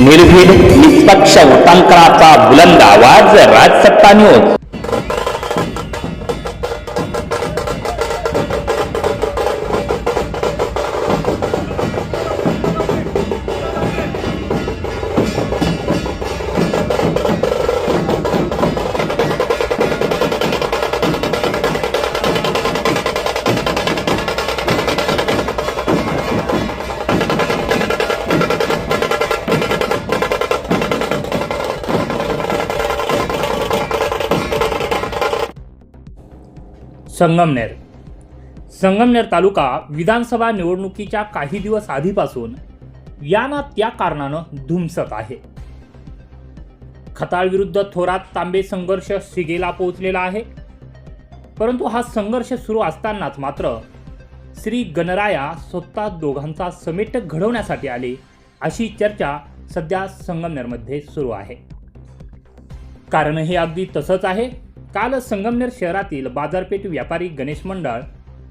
निर्भीड निष्पक्ष उटांकनाचा बुलंद आवाज राजसत्ता न्यूज संगमनेर. संगमनेर तालुका विधानसभा निवडणुकीच्या काही दिवस आधीपासून या ना त्या कारणानं धुमसत आहे. खताळ विरुद्ध थोरात तांबे संघर्ष शिगेला पोहोचलेला आहे. परंतु हा संघर्ष सुरू असतानाच मात्र श्री गणराया स्वतः दोघांचा समेट घडवण्यासाठी आले अशी चर्चा सध्या संगमनेरमध्ये सुरू आहे. कारण हे अगदी तसंच आहे. काल संगमनेर शहरातील बाजारपेठ व्यापारी गणेश मंडळ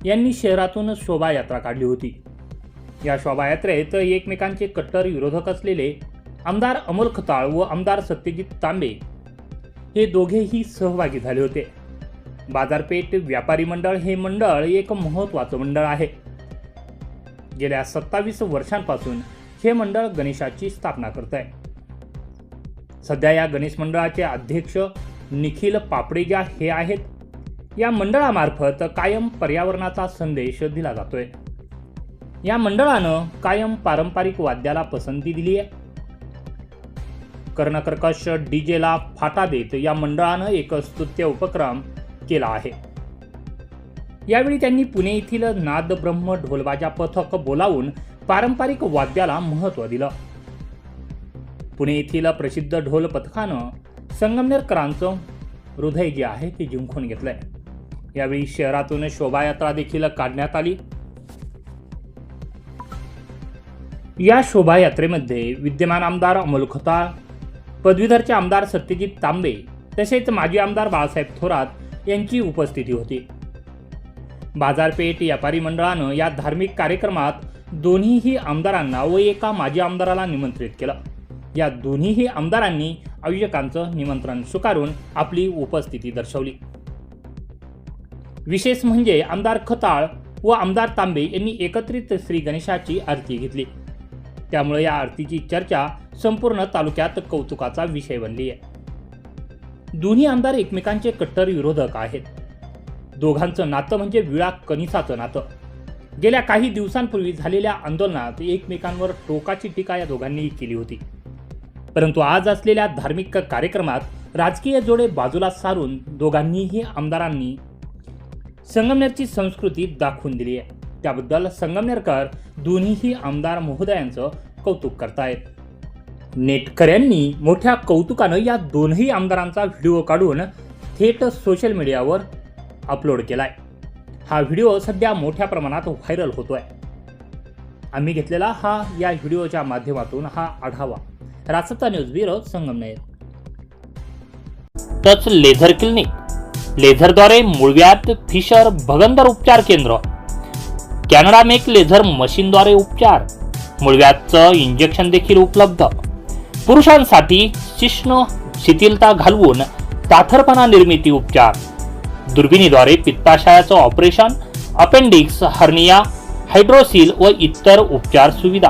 यांनी शहरातून शोभायात्रा काढली होती. या शोभायात्रेत एकमेकांचे कट्टर विरोधक असलेले आमदार अमोल खताळ व आमदार सत्यजित तांबे हे दोघेही सहभागी झाले होते. बाजारपेठ व्यापारी मंडळ हे मंडळ एक महत्त्वाचं मंडळ आहे. गेल्या सत्तावीस वर्षांपासून हे मंडळ गणेशाची स्थापना करत आहे सध्या या गणेश मंडळाचे अध्यक्ष निखिल पापडेजा हे आहेत. या मंडळामार्फत कायम पर्यावरणाचा संदेश दिला जातोय. या मंडळानं कायम पारंपरिक वाद्याला पसंती दिली आहे. कर्णकर्कश डीजेला फाटा देत या मंडळानं एक स्तुत्य उपक्रम केला आहे. यावेळी त्यांनी पुणे येथील नाद ब्रह्म ढोलबाजा पथक बोलावून पारंपरिक वाद्याला महत्त्व दिलं. पुणे येथील प्रसिद्ध ढोल पथकानं संगमनेरकरांचं हृदय जे आहे ते जिंकून घेतलंय. यावेळी शहरातून शोभायात्रा देखील काढण्यात आली. या शोभायात्रेमध्ये विद्यमान आमदार अमोल खोताळ पदवीधरचे आमदार सत्यजित तांबे तसेच माजी आमदार बाळासाहेब थोरात यांची उपस्थिती होती. बाजारपेठ व्यापारी मंडळानं या धार्मिक कार्यक्रमात दोन्हीही आमदारांना व एका माजी आमदाराला निमंत्रित केलं. या दोन्हीही आमदारांनी आयोजकांचं निमंत्रण स्वीकारून आपली उपस्थिती दर्शवली. विशेष म्हणजे आमदार खताळ व आमदार तांबे यांनी एकत्रित श्री गणेशाची आरती घेतली. त्यामुळे या आरतीची चर्चा संपूर्ण तालुक्यात कौतुकाचा विषय बनली आहे. दोन्ही आमदार एकमेकांचे कट्टर विरोधक आहेत. दोघांचं नातं म्हणजे विळा कनिसाचं नातं. गेल्या काही दिवसांपूर्वी झालेल्या आंदोलनात एकमेकांवर टोकाची टीका या दोघांनीही केली होती. परंतु आज असलेल्या धार्मिक कार्यक्रमात राजकीय जोडे बाजूला सारून दोघांनीही आमदारांनी संगमनेरची संस्कृती दाखवून दिली आहे. त्याबद्दल संगमनेरकर दोन्हीही आमदार महोदयांचं कौतुक करतायत. नेटकऱ्यांनी मोठ्या कौतुकानं या दोनही आमदारांचा व्हिडिओ काढून थेट सोशल मीडियावर अपलोड केलाय. हा व्हिडिओ सध्या मोठ्या प्रमाणात व्हायरल होतोय. आम्ही घेतलेला हा या व्हिडिओच्या माध्यमातून हा आढावा. Rajsatta news bureau Sangamner. तच लेझर क्लिनिक. लेझरद्वारे मुळव्यात फिशर भगंदर उपचार केंद्र. कॅनडा मेक लेझर मशीनद्वारे उपचार. मुळव्यातचं इंजेक्शन देखील उपलब्ध. पुरुषांसाठी शिष्ण शिथिलता घालवून ताथरपणा निर्मिती उपचार. दुर्बिणीद्वारे पित्ताशयाचं ऑपरेशन अपेंडिक्स हर्निया हायड्रोसिल व इतर उपचार सुविधा.